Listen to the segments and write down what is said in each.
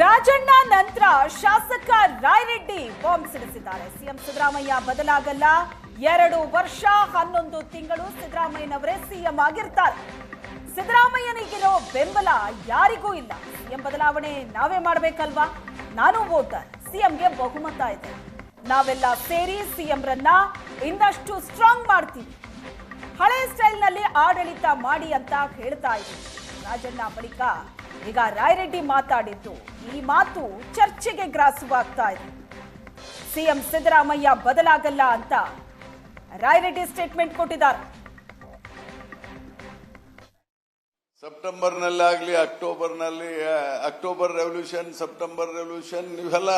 ರಾಜಣ್ಣ ನಂತರ ಶಾಸಕ ರಾಯರೆಡ್ಡಿ ಬಾಂಬ್ ಸಿಡಿಸಿದ್ದಾರೆ. ಸಿಎಂ ಸಿದ್ದರಾಮಯ್ಯ ಬದಲಾಗಲ್ಲ. ಎರಡು ವರ್ಷ, ಹನ್ನೊಂದು ತಿಂಗಳು ಸಿದ್ದರಾಮಯ್ಯನವರೇ ಸಿಎಂ ಆಗಿರ್ತಾರೆ. ಸಿದ್ದರಾಮಯ್ಯನಿಗಿರೋ ಬೆಂಬಲ ಯಾರಿಗೂ ಇಲ್ಲ. ಸಿಎಂ ಬದಲಾವಣೆ ನಾವೇ ಮಾಡಬೇಕಲ್ವಾ? ನಾನು ವೋಟರ್ ಸಿಎಂಗೆ ಬಹುಮತ ಇದೆ. ನಾವೆಲ್ಲ ಸೇರಿ ಸಿಎಂರನ್ನ ಇನ್ನಷ್ಟು ಸ್ಟ್ರಾಂಗ್ ಮಾಡ್ತೀವಿ. ಹಳೆ ಸ್ಟೈಲ್ನಲ್ಲಿ ಆಡಳಿತ ಮಾಡಿ ಅಂತ ಹೇಳ್ತಾ ಇದ್ದೀವಿ ರಾಜಣ್ಣ ಬಳಿಕ ಈಗ ರಾಯರೆಡ್ಡಿ ಮಾತಾಡಿದ್ದು, ಈ ಮಾತು ಚರ್ಚೆಗೆ ಗ್ರಾಸವಾಗ್ತಾ ಇದೆ. ಸಿಎಂ ಸಿದ್ದರಾಮಯ್ಯ ಬದಲಾಗಲ್ಲ ಅಂತ ರಾಯರೆಡ್ಡಿ ಸ್ಟೇಟ್ಮೆಂಟ್ ಕೊಟ್ಟಿದ್ದಾರೆ. ಸೆಪ್ಟೆಂಬರ್ನಲ್ಲಾಗಲಿ, ಅಕ್ಟೋಬರ್ನಲ್ಲಿ ಅಕ್ಟೋಬರ್ ರೆವಲ್ಯೂಷನ್, ಸೆಪ್ಟೆಂಬರ್ ರೆವಲ್ಯೂಷನ್, ಇವೆಲ್ಲ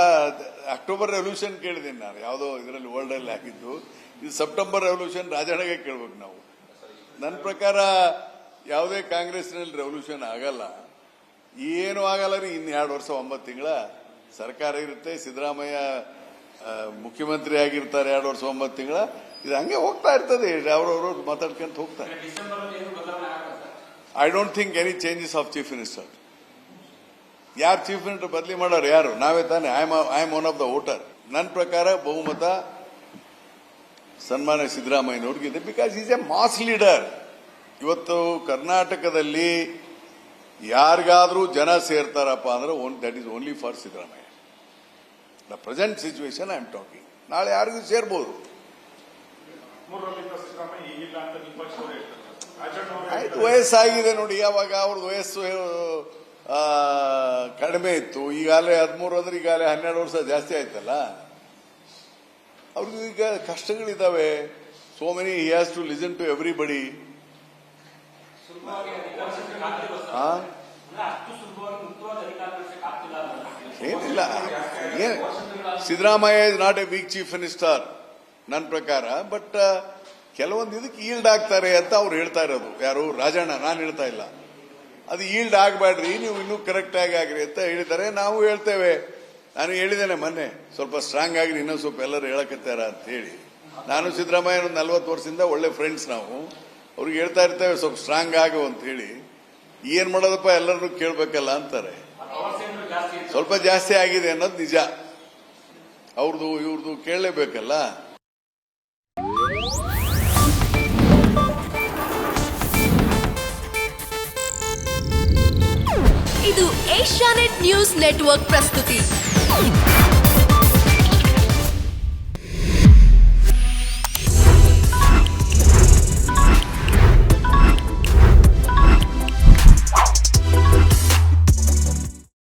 ಅಕ್ಟೋಬರ್ ರೆವಲ್ಯೂಷನ್ ಕೇಳಿದ್ದೀನಿ ನಾನು, ಯಾವುದೋ ಇದರಲ್ಲಿ ವರ್ಲ್ಡಲ್ಲಿ ಆಗಿದ್ದು ಇದು ಸೆಪ್ಟೆಂಬರ್ ರೆವಲ್ಯೂಷನ್ ರಾಜಣ್ಣಗೆ ಕೇಳ್ಬೇಕು ನಾವು. ನನ್ನ ಪ್ರಕಾರ ಯಾವುದೇ ಕಾಂಗ್ರೆಸ್ನಲ್ಲಿ ರೆವಲ್ಯೂಷನ್ ಆಗಲ್ಲ. ಏನು ಆಗಲ್ಲ ರೀ, ಇನ್ನು ಎರಡು ವರ್ಷ, ಒಂಬತ್ತು ತಿಂಗಳ ಸರ್ಕಾರ ಇರುತ್ತೆ. ಸಿದ್ದರಾಮಯ್ಯ ಮುಖ್ಯಮಂತ್ರಿ ಆಗಿರ್ತಾರೆ ಎರಡು ವರ್ಷ, ಒಂಬತ್ತು ತಿಂಗಳ. ಇದು ಹಂಗೆ ಹೋಗ್ತಾ ಇರ್ತದೆ. ಅವ್ರವ್ರು ಮಾತಾಡ್ಕೊಂತ ಹೋಗ್ತಾರೆ. I don't think any changes of chief minister ಯಾರು ಚೀಫ್ ಮಿನಿಸ್ಟರ್ ಬದಲಿ ಮಾಡೋರು ಯಾರು? ನಾವೇ ತಾನೆ. I I am one of the voter ನನ್ನ ಪ್ರಕಾರ ಬಹುಮತ ಸನ್ಮಾನ್ಯ ಸಿದ್ದರಾಮಯ್ಯನವ್ರಿಗಿದೆ because is a mass leader ಇವತ್ತು ಕರ್ನಾಟಕದಲ್ಲಿ ಯಾರಿಗಾದ್ರೂ ಜನ ಸೇರ್ತಾರಪ್ಪ ಅಂದ್ರೆ that is only for Siddaramaiah the present situation I am talking ನಾಳೆ ಯಾರಿಗೂ ಸೇರ್ಬೋದು. ಆಯ್ತು ವಯಸ್ಸಾಗಿದೆ ನೋಡಿ, ಯಾವಾಗ ಅವ್ರದ್ದು ವಯಸ್ಸು ಕಡಿಮೆ ಇತ್ತು. ಈಗಾಗಲೇ ಹದಿಮೂರು ಅಂದ್ರೆ ಈಗಾಗಲೇ ಹನ್ನೆರಡು ವರ್ಷ ಜಾಸ್ತಿ ಆಯ್ತಲ್ಲ. ಅವ್ರಿಗೂ ಈಗ ಕಷ್ಟಗಳಿದ್ದಾವೆ. So many he has to listen to everybody ಏನಿಲ್ಲ ಏನ್ Siddaramaiah is not a weak chief minister ನನ್ನ ಪ್ರಕಾರ. ಬಟ್ ಕೆಲವೊಂದು ಇದಕ್ಕೆ ಈಲ್ಡ್ ಆಗ್ತಾರೆ ಅಂತ ಅವ್ರು ಹೇಳ್ತಾ ಇರೋದು. ಯಾರು? ರಾಜಣ್ಣ ನಾನು ಹೇಳ್ತಾ ಇಲ್ಲ. ಅದು ಈಲ್ಡ್ ಆಗಬೇಡ್ರಿ ನೀವು ಇನ್ನೂ ಕರೆಕ್ಟ್ ಆಗಿ ಆಗ್ರಿ ಅಂತ ಹೇಳಿದ್ದಾರೆ. ನಾವು ಹೇಳ್ತೇವೆ. ನಾನು ಹೇಳಿದ್ದೇನೆ ಮೊನ್ನೆ ಸ್ವಲ್ಪ ಸ್ಟ್ರಾಂಗ್ ಆಗಿರಿ ಇನ್ನೊಂದು ಸ್ವಲ್ಪ ಎಲ್ಲರೂ ಹೇಳಕತ್ತಾರ ಅಂತ ಹೇಳಿ. ನಾನು ಸಿದ್ದರಾಮಯ್ಯ ಒಂದು ನಲ್ವತ್ತು ವರ್ಷದಿಂದ ಒಳ್ಳೆ ಫ್ರೆಂಡ್ಸ್ ನಾವು. ಅವ್ರಿಗೆ ಹೇಳ್ತಾ ಇರ್ತೇವೆ ಸ್ವಲ್ಪ ಸ್ಟ್ರಾಂಗ್ ಆಗು ಅಂತ ಹೇಳಿ. ಏನ್ ಮಾಡೋದಪ್ಪ ಎಲ್ಲರನ್ನೂ ಕೇಳಬೇಕಲ್ಲ ಅಂತಾರೆ. ಸ್ವಲ್ಪ ಜಾಸ್ತಿ ಆಗಿದೆ ಅನ್ನೋದು ನಿಜ. ಅವ್ರದ್ದು ಇವ್ರದ್ದು ಕೇಳಲೇಬೇಕಲ್ಲ? ಇದು ಏಷ್ಯಾನೆಟ್ ನ್ಯೂಸ್ ನೆಟ್ವರ್ಕ್ ಪ್ರಸ್ತುತಿ.